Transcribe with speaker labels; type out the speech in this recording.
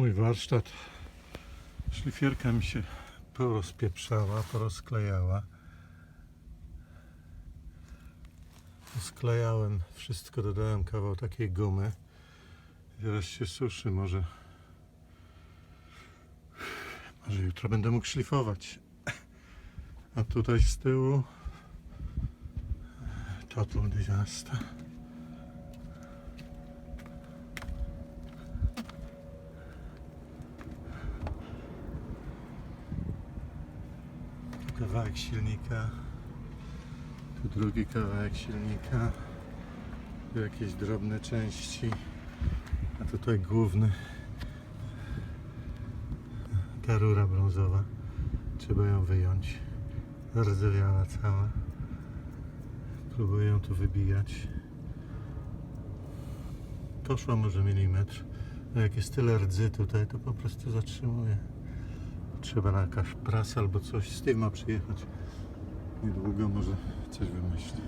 Speaker 1: mój warsztat. Szlifierka mi się porozpieprzała, porozklejała. Sklejałem wszystko, dodałem kawał takiej gumy. Teraz się suszy, może może jutro będę mógł szlifować. A tutaj z tyłu total disaster. Kawałek silnika. Tu drugi kawałek silnika. Tu jakieś drobne części. A tutaj główny. Ta rura brązowa. Trzeba ją wyjąć. Rdzewiała cała. Próbuję ją tu wybijać. Poszła może milimetr. A jak jest tyle rdzy tutaj, to po prostu zatrzymuje. Trzeba na jakaś prasa albo coś. Steve ma przyjechać. Niedługo może coś wymyśli.